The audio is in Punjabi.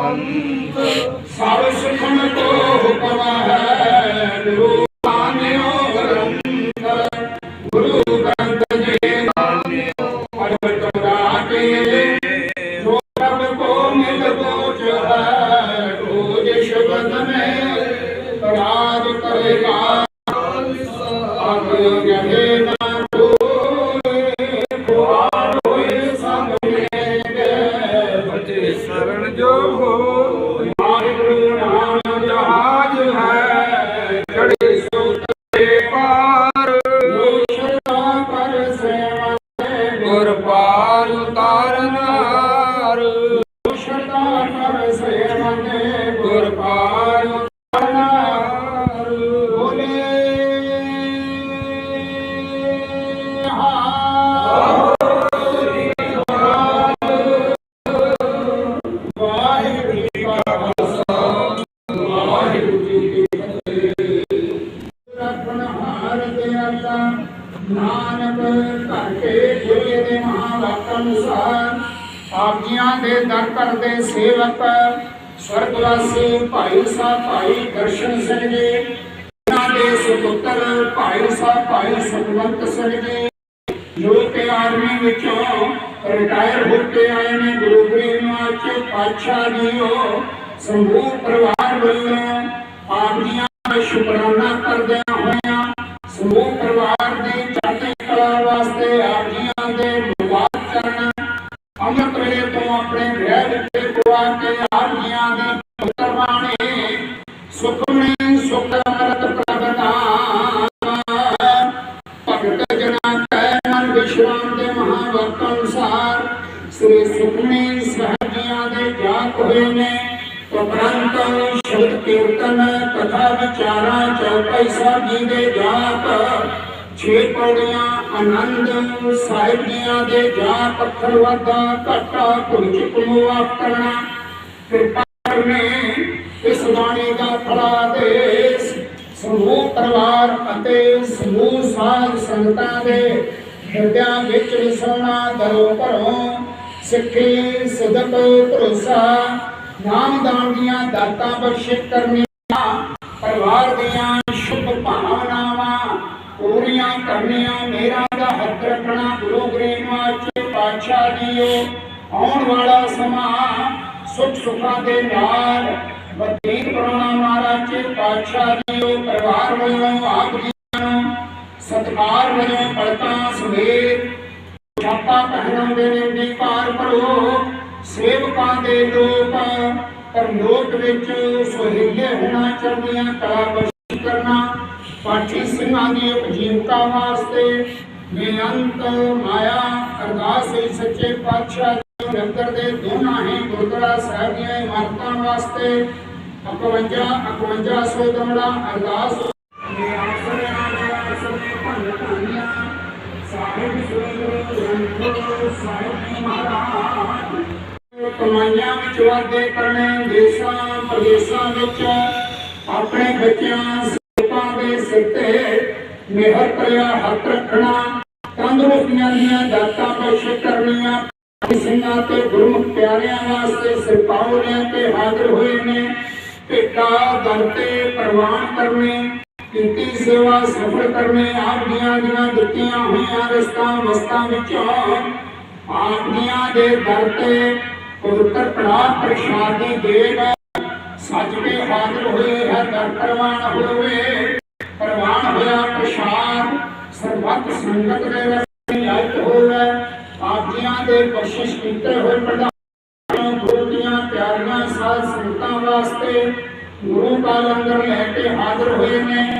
ਪੰਥ। ਸਭ ਸੁਖਨ ਕੋ ਹੁਕਮ ਹੈ ਦਰ ਘਰ ਸੇਵਕ ਸਵਰਗਵਾਸੀ ਭਾਈ ਸਾਹਿਬ ਭਾਈ ਦਰਸ਼ਨ ਸਿੰਘ ਜੀ। ਇਹਨਾਂ ਦੇ ਸੁਪੁੱਤਰ ਭਾਈ ਸਾਹਿਬ ਭਾਈ ਸੁਖਵੰਤ ਸਿੰਘ ਜੀ। ਜੋ ਕਿ ਆਰਮੀ ਵਿੱਚੋਂ ਰਿਟਾਇਰ ਹੋ ਕੇ ਆਏ ਨੇ, ਗੁਰੂ ਗ੍ਰੰਥ ਸਾਹਿਬ ਪਾਤਸ਼ਾਹ ਜੀਓ ਸਮੂਹ ਪਰਿਵਾਰ ਵੱਲੋਂ ਆਪ ਜੀਆਂ ਸ਼ੁਕਰਾਨਾ ਕਰਦਿਆਂ ਹੋਇਆਂ ਸਮੂਹ ਪਰਿਵਾਰ ਦੀ ਚੜ੍ਹਦੀ ਕਲਾ ਵਾਸਤੇ ਆਪ ਜੀਆਂ ਦੇ ਮੁਬਾਰਕ ਕਰਨ ਅੰਮ੍ਰਿਤ ਵੇਲੇ ਤੋਂ ਆਪਣੇ ਸ੍ਰੀ ਸੁਖਮਨੀ ਸਾਹਿਬ ਜੀਆਂ ਦੇ ਜਾਪ ਹੋਏ ਨੇ, ਉਪਰੰਤ ਸ਼ਬਦ ਕੀਰਤਨ ਕਥਾ ਵਿਚਾਰਾਂ ਚੌਪਈ ਸਾਹਿਬ ਜੀ ਦੇ ਜਾਪ। ਛੇ ਪੌੜੀਆਂ ਆਨੰਦ ਸਾਹਿਬ ਜੀਆਂ ਦੇ ਜਾਪ ਅੱਖਰ ਵਾਦਾ ਘਟਾ ਕੁਝ ਕੁਮਵਾ ਕਰਨਾ। ਕਿਰਪਾ ਕਰਨੇ ਇਸ ਬਾਣੀ ਦਾ ਫਲਾ ਦੇਸ ਸਮੂਹ ਪਰਿਵਾਰ ਅਤੇ ਸਮੂਹ ਸਾਧ ਸੰਗਤਾਂ ਦੇ ਹਿਰਦਿਆਂ ਵਿੱਚ ਵਸਾਉਣਾ ਦਰੋ ਭਰੋ ਸਿੱਖੀ ਸਦਕ ਭਰੋਸਾ ਨਾਮਦਾਨ ਦੀਆਂ ਦਾਤਾਂ ਬਖਸ਼ਿਸ਼ ਕਰਨੀਆਂ, ਪਰਿਵਾਰ ਦੀਆਂ ਸ਼ੁਭ ਭਾਵਨਾਵਾਂ ਪੂਰੀਆਂ ਕਰਨੀਆਂ, ਮੇਰਾ ਦਾ ਹੱਥ ਰੱਖਣਾ ਗੁਰੂ ਗ੍ਰੰਥ ਸਾਹਿਬ ਪਾਤਸ਼ਾਹ ਜੀਓ। ਆਉਣ ਵਾਲਾ ਸਮਾਂ ਸੁਖ ਸੁਖਾਂ ਦੇ ਨਾਲ ਬਤੀਤ ਬਣਾਉਣਾ ਮਹਾਰਾਜ ਜੀ, ਪਾਤਸ਼ਾਹ ਜੀਓ, ਪਰਿਵਾਰ ਵੱਲੋਂ, ਆਪ ਜੀ ਨੂੰ ਸਤਿਕਾਰ ਵਜੋਂ ਪਲਕਾਂ ਸਮੇਤ ਛਾਪਾ ਪਹਿਨਾਉਂਦੇ ਨੇ ਦੀ ਪਾਰ ਭਰੋ ਸੇਵਕਾਂ ਦੇ ਲੋਕ, ਪਰਲੋਕ ਵਿੱਚ ਸੁਹਿਲੇ ਹੋਣਾ ਚੜ੍ਹਦੀਆਂ ਕਲਾ ਬਖਸ਼ ਕਰਨਾ। ਪਾਠੀ ਸਿੰਘਾਂ ਦੀ ਉਪਜੀਵਕਾ ਵਾਸਤੇ ਬੇਅੰਤ ਮਾਇਆ, ਅਰਦਾਸ ਹੈ ਸੱਚੇ ਪਾਤਸ਼ਾਹ ਜੀ ਨਗਰ ਦੇ ਦੋਨਾਂ ਹੀ ਗੁਰਦੁਆਰਾ ਸਾਹਿਬ ਦੀਆਂ ਇਮਾਰਤਾਂ ਵਾਸਤੇ 51 51 ਸੌ ਦਮੜਾ ਅਰਦਾਸ। ਨੇ ਆਸਰੇ ਆਸਰੇ ਭੰਨ ਧਾਨੀਆਂ ਸਾਹਿਬ ਸ੍ਰੀ ਗੁਰੂ ਸਾਹਿਬ ਮਹਾਰਾਜ ਕਮਾਈਆਂ ਵਿੱਚ ਵਾਧੇ ਕਰਨੇ ਦੇਸ਼ਾਂ, ਪ੍ਰਦੇਸ਼ਾਂ ਵਿੱਚ ਆਪਣੇ ਬੱਚਿਆਂ ਸਿੱਖਾਂ ਦੇ ਸਿਰ ਤੇ ਮਿਹਰ ਭਰਿਆ ਹੱਥ ਰੱਖਣਾ, ਤੰਦਰੁਸਤੀਆਂ ਦੀਆਂ ਦਾਤਾਂ ਬਖਸ਼ ਕਰਨੀਆਂ ਸਿੰਘਾਂ ਤੇ ਗੁਰਮੁਖ ਪਿਆਰਿਆਂ ਵਾਸਤੇ ਸਿਰਪਾਉ ਲੈ ਕੇ ਹਾਜ਼ਰ ਹੋਏ ਨੇ ਭੇਟਾ ਦਰ ਤੇ ਪ੍ਰਵਾਨ ਕਰਨੇ। ਕੀਤੀ ਸੇਵਾ ਸਫਲ ਕਰਨੇ ਆਪ ਦੀਆਂ ਦੀਆਂ ਦਿੱਤੀਆਂ ਹੋਈਆਂ ਰਸਤਾਂ ਵਸਤਾਂ ਵਿੱਚੋਂ ਆਪ ਦੀਆਂ ਦੇ ਦਰ ਤੇ ਪਵਿੱਤਰ ਕੜਾ ਪ੍ਰਸ਼ਾਦੀ ਦੇਗ ਸੱਜ ਕੇ ਹਾਜ਼ਰ ਹੋਏ ਹੈ ਦਰ ਪ੍ਰਵਾਨ ਹੋਵੇ ਪ੍ਰਵਾਨ ਹੋਇਆ ਪ੍ਰਸ਼ਾਦ, ਸਰਬੱਤ ਸੰਗਤ ਦੇ ਵਿੱਚ ਲਾਇਕ ਹੋਵੇ ਆਪ ਜੀਆਂ ਦੇ ਬਖਸ਼ਿਸ਼ ਕੀਤੇ ਹੋਏ ਪ੍ਰਧਾਨ ਗੁਰੂ ਪਿਆਰੀਆਂ ਸਾਧ ਸੰਗਤਾਂ ਵਾਸਤੇ ਗੁਰੂ ਦਾ ਲੰਗਰ ਲੈ ਕੇ ਹਾਜ਼ਰ ਹੋਏ ਨੇ।